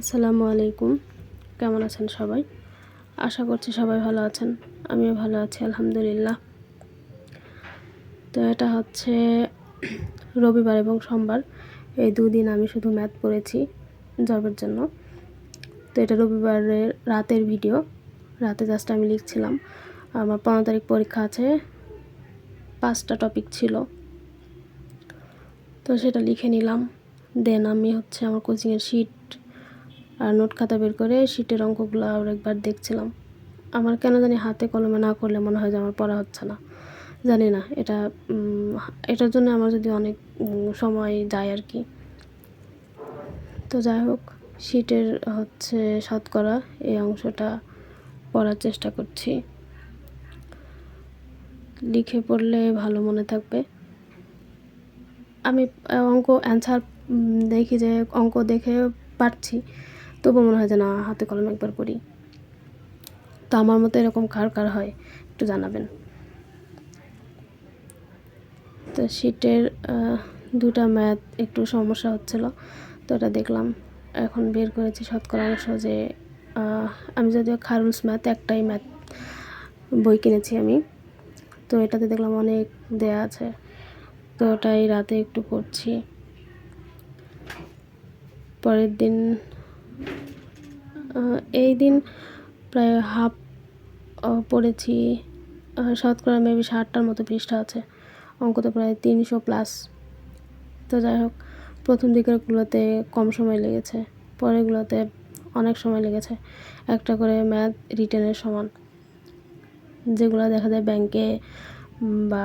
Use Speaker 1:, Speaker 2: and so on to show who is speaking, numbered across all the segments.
Speaker 1: আসসালামু আলাইকুম। কেমন আছেন সবাই? আশা করছি সবাই ভালো আছেন। আমিও ভালো আছি, আলহামদুলিল্লাহ। তো এটা হচ্ছে রবিবার এবং সোমবার। এই দুদিন আমি শুধু ম্যাথ পড়েছি জবের জন্য। তো এটা রবিবারের রাতের ভিডিও। রাতে জাস্ট আমি লিখছিলাম। আমার পনেরো তারিখ পরীক্ষা আছে। পাঁচটা টপিক ছিল। তো সেটা লিখে নিলাম। দেন আমি হচ্ছে আমার কোচিংয়ের শিট আর নোট খাতা বের করে শিটের অঙ্কগুলো আর একবার দেখছিলাম। আমার কেন জানি হাতে কলমে না করলে মনে হয় যে আমার পড়া হচ্ছে না। জানি না, এটা এটার জন্য আমার যদি অনেক সময় যায় আর কি। তো যাই হোক, শিটের হচ্ছে শতকরা এই অংশটা পড়ার চেষ্টা করছি। লিখে পড়লে ভালো মনে থাকবে। আমি অঙ্ক অ্যান্সার দেখি যে অঙ্ক দেখে পারছি। তবু মনে হয় যে না, হাতে কলম একবার করি তো আমার মতো এরকম কার কার হয়, একটু জানাবেন। তো শীটের দুটা ম্যাথ একটু সমস্যা হচ্ছিল, তো এটা দেখলাম। এখন বের করেছি শতকরা অংশ যে আমি যদিও খারুলস ম্যাথ, একটাই ম্যাথ বই কিনেছি আমি। তো এটাতে দেখলাম অনেক দেয়া আছে। তো ওটাই রাতে একটু করছি পরের দিন এই দিন প্রায় হাফ পড়েছি। শতকরা মেবি ষাটটার মতো পৃষ্ঠা আছে। অঙ্ক তো প্রায় তিনশো প্লাস তো যাই হোক, প্রথম দিকেরগুলোতে কম সময় লেগেছে, পরেরগুলোতে অনেক সময় লেগেছে। একটা করে ম্যাথ রিটেনের সমান, যেগুলো দেখা যায় ব্যাংকে বা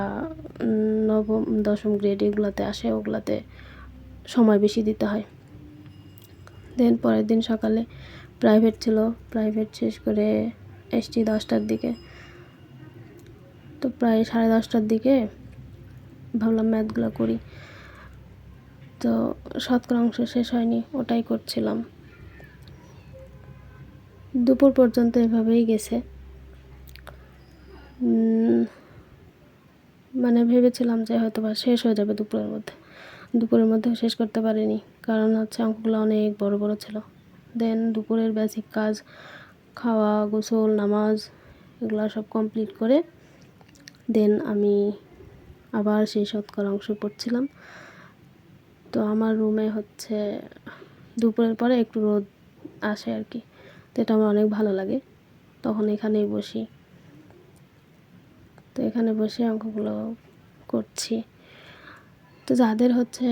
Speaker 1: নবম, দশম গ্রেড এগুলোতে আসে, ওগুলোতে সময় বেশি দিতে হয়। দেন পরের দিন সকালে প্রাইভেট ছিল প্রাইভেট শেষ করে এসছি দশটার দিকে। তো প্রায় সাড়ে দশটার দিকে ভাবলাম ম্যাথগুলো করি। তো শতকরা অংশ শেষ হয়নি, ওটাই করছিলাম। দুপুর পর্যন্ত এভাবেই গেছে। মানে ভেবেছিলাম যে হয়তো বা শেষ হয়ে যাবে দুপুরের মধ্যে। দুপুরের মধ্যেও শেষ করতে পারিনি, কারণ হচ্ছে অঙ্কগুলো অনেক বড় বড় ছিল। দেন দুপুরের বেসিক কাজ, খাওয়া, গোসল, নামাজ, এগুলো সব কমপ্লিট করে দেন আমি আবার সেই শতকরা অংশ পড়ছিলাম। তো আমার রুমে হচ্ছে দুপুরের পরে একটু রোদ আসে আর কি তো এটা আমার অনেক ভালো লাগে। তখন এখানেই বসি। তো এখানে বসে অঙ্কগুলো করছি। তো যাদের হচ্ছে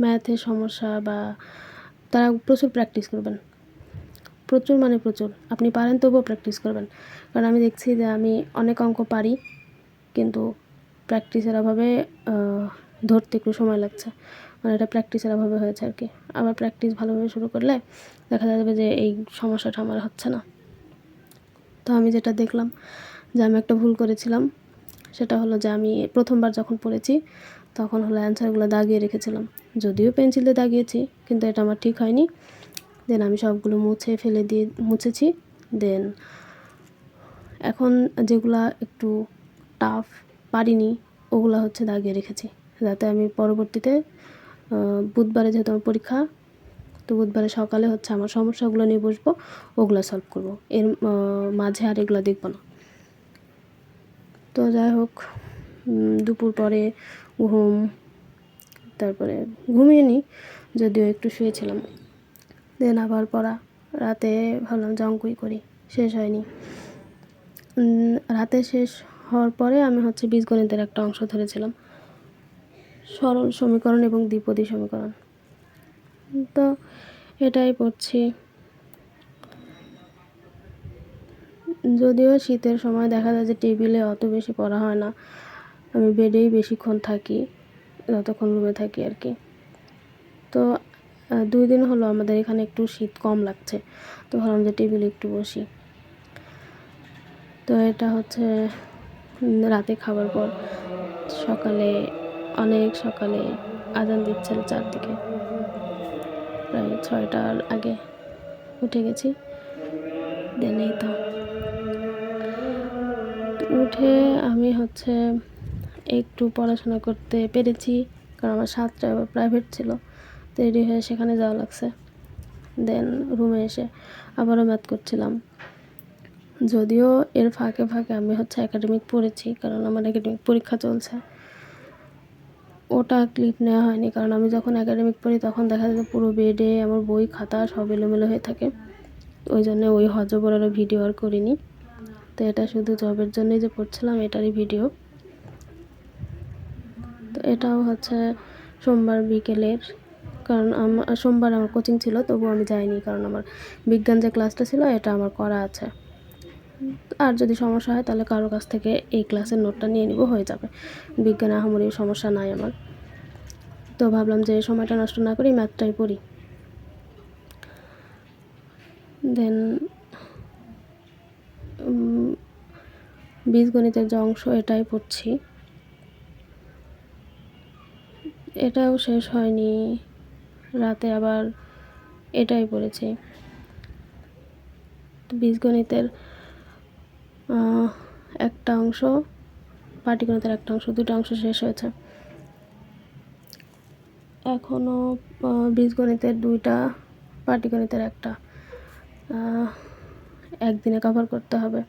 Speaker 1: ম্যাথের সমস্যা বা তারা প্রচুর প্র্যাকটিস করবেন। প্রচুর মানে প্রচুর। আপনি পারেন তবুও প্র্যাকটিস করবেন। কারণ আমি দেখছি যে আমি অনেক অঙ্ক পারি, কিন্তু প্র্যাকটিসের অভাবে ধরতে একটু সময় লাগছে। মানে এটা প্র্যাকটিসের অভাবে হয়েছে আর কি। আবার প্র্যাকটিস ভালোভাবে শুরু করলে দেখা যাবে যে এই সমস্যাটা আমার হচ্ছে না। তো আমি যেটা দেখলাম যে আমি একটা ভুল করেছিলাম। সেটা হলো যে আমি প্রথমবার যখন পড়েছি তখন হলো অ্যান্সারগুলো দাগিয়ে রেখেছিলাম। যদিও পেন্সিলে দাগিয়েছি, কিন্তু এটা আমার ঠিক হয়নি। দেন আমি সবগুলো মুছে ফেলে দিয়ে, মুছেছি। দেন এখন যেগুলা একটু টাফ পারিনি, ওগুলো হচ্ছে দাগিয়ে রেখেছি। যাতে আমি পরবর্তীতে বুধবারে যেহেতু আমার পরীক্ষা, তো বুধবারে সকালে হচ্ছে আমার সমস্যাগুলো নিয়ে বসবো, ওগুলো সলভ করব। এর মাঝে আর এগুলো দেখব না। তো যাই হোক দুপুর পরে ঘুম, তারপরে ঘুমিয়ে নিই যদিও একটু শুয়েছিলাম। দেন আবার পড়া, রাতে ভাবলাম যে অঙ্কই করি, শেষ হয়নি। রাতে শেষ হওয়ার পরে আমি হচ্ছে বীজগণিতের একটা অংশ ধরেছিলাম। সরল সমীকরণ এবং দ্বিপদী সমীকরণ। তো এটাই পড়ছি। যদিও শীতের সময় দেখা যায় যে টেবিলে অত বেশি পড়া হয় না। আমি বেডেই বেশিক্ষণ থাকি, যতক্ষণ রুমে থাকি আর কি। তো দুই দিন হলো আমাদের এখানে একটু শীত কম লাগছে, তো ভাবলাম যে টেবিলে একটু বসি। তো এটা হচ্ছে রাতে খাবার পর সকালে, অনেক সকালে আজান দিচ্ছিল চারদিকে। প্রায় ছয়টার আগে উঠে গেছি, দেন এই তো। উঠে আমি হচ্ছে একটু পড়াশোনা করতে পেরেছি, কারণ আমার সাতটা প্রাইভেট ছিল, তো রেডি হয়ে সেখানে যাওয়া লাগছে। দেন রুমে এসে আবারও ম্যাথ করছিলাম। যদিও এর ফাঁকে ফাঁকে আমি হচ্ছে একাডেমিক পড়েছি, কারণ আমার একাডেমিক পরীক্ষা চলছে। ওটা ক্লিপ নেওয়া হয়নি, কারণ আমি যখন একাডেমিক পড়ি তখন দেখা যায় পুরো বেডে আমার বই, খাতা সব এলোমেলো হয়ে থাকে। ওই জন্য ওই হজ হজবরেরও ভিডিও আর করিনি। তো এটা শুধু জবের জন্যই যে পড়ছিলাম, এটারই ভিডিও এটাও হচ্ছে সোমবার বিকেলের। কারণ আমার সোমবার আমার কোচিং ছিল, তবু আমি যাইনি, কারণ আমার বিজ্ঞান যে ক্লাসটা ছিল, এটা আমার করা আছে। আর যদি সমস্যা হয়, তাহলে কারও কাছ থেকে এই ক্লাসের নোটটা নিয়ে নিব, হয়ে যাবে। বিজ্ঞানে আহামরি সমস্যা নাই আমার। তো ভাবলাম যে সময়টা নষ্ট না করি ম্যাথটাই পড়ি। দেন বীজগণিতের যে অংশ, এটাই পড়ছি। এটাও শেষ হয়নি। রাতে আবার এটাই পড়েছি বীজগণিতের একটা অংশ, পাটিগণিতের একটা অংশ, দুটো অংশ শেষ হয়েছে। এখনও বীজগণিতের দুইটা, পাটিগণিতের একটা। একদিনে কভার করতে হবে।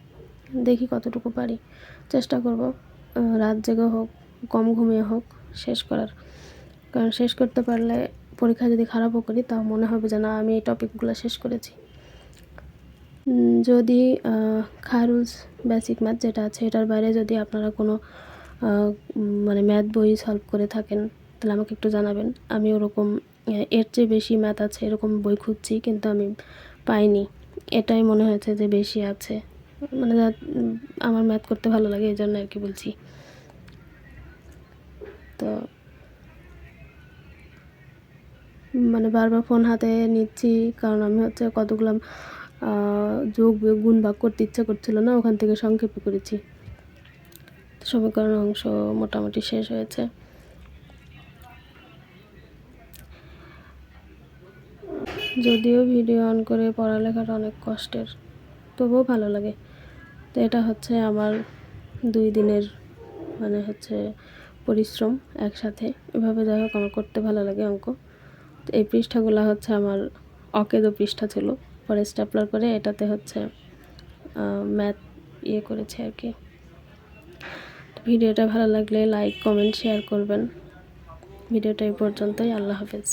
Speaker 1: দেখি কতটুকু পারি। চেষ্টা করব রাত জেগে হোক, কম ঘুমিয়ে হোক, শেষ করার। কারণ শেষ করতে পারলে পরীক্ষা যদি খারাপও করি, তাও মনে হবে যে না, আমি এই টপিকগুলো শেষ করেছি। যদি খারুজ বেসিক ম্যাথ যেটা আছে, এটার বাইরে যদি আপনারা কোনো মানে ম্যাথ বই সলভ করে থাকেন, তাহলে আমাকে একটু জানাবেন। আমি ওরকম এর চেয়ে বেশি ম্যাথ আছে, এরকম বই খুঁজছি, কিন্তু আমি পাইনি। এটাই মনে হয়েছে যে বেশি আছে। মানে আমার ম্যাথ করতে ভালো লাগে এই জন্য আর কি বলছি। তো মানে বারবার ফোন হাতে নিচ্ছি, কারণ আমি হচ্ছে কতগুলো যোগ গুণ, ভাগ করতে ইচ্ছা করছিল না, ওখান থেকে সংক্ষেপে করেছি। সমীকরণ অংশ মোটামুটি শেষ হয়েছে। যদিও ভিডিও অন করে পড়ালেখাটা অনেক কষ্টের, তবুও ভালো লাগে। তো এটা হচ্ছে আমার দুই দিনের মানে হচ্ছে পরিশ্রম একসাথে। এভাবে যাই হোক, আমার করতে ভালো লাগে অঙ্ক। এই পৃষ্ঠাগুলো হচ্ছে আমার অকেদো পৃষ্ঠা ছিল। পরে স্ট্যাপলার করে এটাতে হচ্ছে ম্যাথ ইয়ে করেছে আর কি। ভিডিওটা ভালো লাগলে লাইক, কমেন্ট, শেয়ার করবেন। ভিডিওটা এই পর্যন্তই, আল্লাহ হাফেজ।